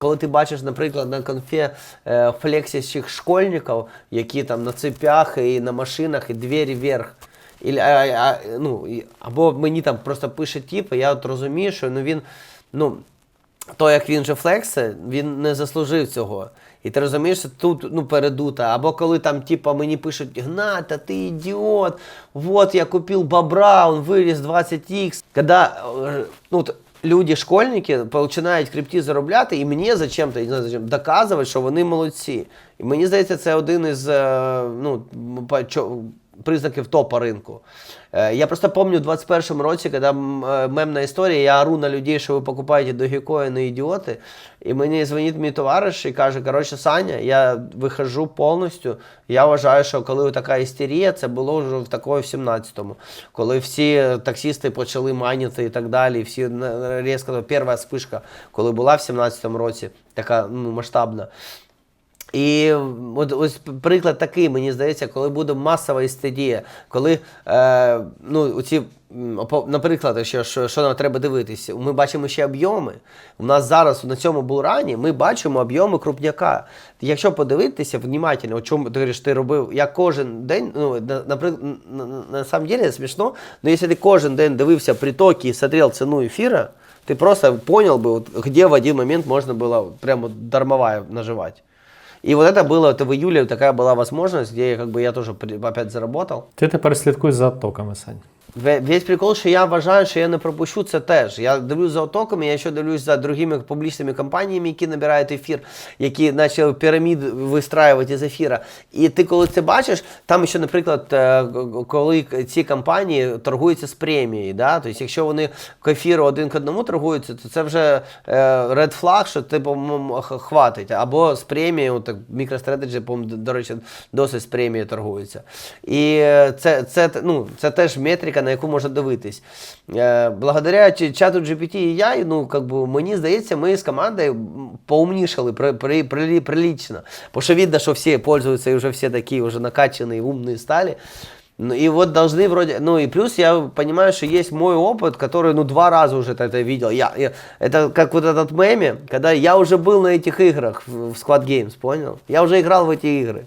Коли ти бачиш, наприклад, на конфі е, флексящих школьників, які там на цепях і на машинах, і двері вверх. І, а, а, ну, і- або мені там просто пише тіп, і я от розумію, що ну, він, ну, то, як він же флексе, він не заслужив цього. І ти розумієш, що тут ну, передута. Або коли там, типа, мені пишуть, Гната, ти ідіот, вот я купив бобра, он виріс 20х. Когда е, ну, от, люди, школьники, починають крипті заробляти, і мені зачем-то, я не знаю, зачем, доказувати, що вони молодці. І мені здається, це один із е, ну, признаків топа ринку. Е, Я просто помню в 21-му році, коли е, мемна історія, я ору на людей, що ви покупаєте догікоїни ідіоти. І мені дзвонить мій товариш і каже: коротше, Саня, я вихожу повністю. Я вважаю, що коли така істерія, це було вже в такої в 17-му, коли всі таксісти почали майнити і так далі. Всі на- різко перша спишка, коли була в 17-му році, така ну, масштабна. І от ось приклад такий, мені здається, коли буде масова істерія, коли е, ну, оці, наприклад, що, що, що нам треба дивитися, ми бачимо ще об'єми. У нас зараз на цьому булрані ми бачимо об'єми крупняка. Якщо подивитися внимательно, о чому ти говориш, ти робив, я кожен день, ну, наприклад, на, на, на самом деле смішно, але якщо ти кожен день дивився притоки і смотрел ціну ефіра, ти просто понял би, от, де в один момент можна було прямо дармовая наживати. И вот это было, это в июле такая была возможность, где как бы я тоже при- опять заработал. Ти тепер слідкуй за оттоками, Сань. Ве- Весь прикол, що я вважаю, що я не пропущу це теж. Я дивлюсь за отоками, я ще дивлюсь за другими публічними компаніями, які набирають ефір, які почали пірамід вистраювати з ефіра. І ти коли це бачиш, там ще, наприклад, е, коли ці компанії торгуються з премією, да? тобто, якщо вони к ефіру один к одному торгуються, то це вже red flag, що типу хватить. Або з премією, так MicroStrategy, по-моєму, до речі, досить з премією торгується. І е, це, це, ну, це теж метрика, на яку можна дивитись. Е, Благодаря чи- чату GPT і я, ну, как би, мені здається, ми з командою м, поумнішали при, при, при, прилично. Бо що видно, що всі пользуються і вже всі такі вже накачані, умні стали. Ну и вот должны вроде, ну и плюс я понимаю, что есть мой опыт, который, ну, два раза уже это видел. Я, я- это как вот этот меме, когда я уже был на этих играх в, в Squad Games, понял? Я уже играл в эти игры.